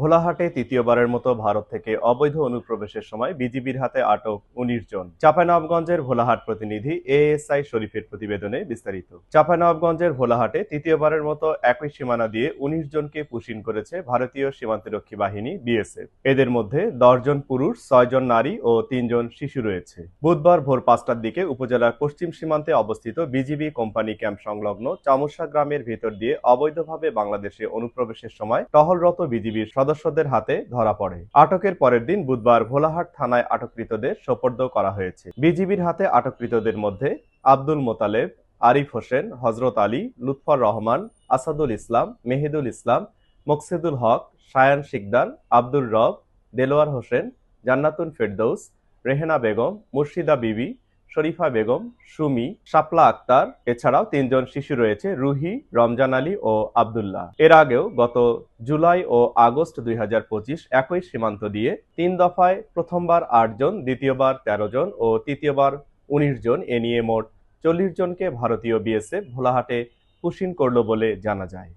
ভোলাহাটে তৃতীয়বারের মতো ভারত থেকে অবৈধ অনুপ্রবেশের সময় বিজিবির হাতে আটক উনিশ জন। চাঁপাইনবাবগঞ্জের ভোলাহাট প্রতিনিধি এএসআই শরীফের প্রতিবেদনে বিস্তারিত। চাঁপাইনবাবগঞ্জের ভোলাহাটে তৃতীয়বারের মতো একই সীমানা দিয়ে উনিশ জনকে পুশিন করেছে ভারতীয় সীমান্তরক্ষী বাহিনী বিএসএফ। এদের মধ্যে দশজন পুরুষ ছয়জন নারী ও তিনজন শিশু রয়েছে। বুধবার ভোর পাঁচটার দিকে উপজেলার পশ্চিম সীমান্তে অবস্থিত বিজিবি কোম্পানি ক্যাম্প সংলগ্ন চামুসা গ্রামের ভেতর দিয়ে অবৈধভাবে বাংলাদেশে অনুপ্রবেশের সময় টহলরত বিজিবির সদস্যদের হাতে ধরা পড়ে। আটকের পরের দিন বুধবার ভোলাহাট থানায় আটককৃতদের সোপর্দ করা হয়েছে। বিজিবির হাতে আটককৃতদের মধ্যে আব্দুল মোতালেব, আরিফ হোসেন হজরত আলী, লুৎফর রহমান, আসাদুল ইসলাম, মেহিদুল ইসলাম, মকসিদুল হক, সায়ান শিকদার, আব্দুর রব, দেলোয়ার হোসেন, জান্নাতুন ফেরদৌস, রেহেনা বেগম, মুর্শিদা বিবি শরীফা বেগম, সুমি, শাপলা আক্তার, এছাড়াও তিনজন শিশু রয়েছে, রুহি, রমজান আলী ও আবদুল্লাহ। এর আগেও গত জুলাই ও আগস্ট দুই হাজার পঁচিশ একই সীমান্ত দিয়ে তিন দফায় প্রথমবার আট জন, দ্বিতীয়বার তেরো জন ও তৃতীয়বার উনিশ জন, এ নিয়ে মোট চল্লিশ জনকে ভারতীয় বিএসএফ ভোলাহাটে পুশিন করল বলে জানা যায়।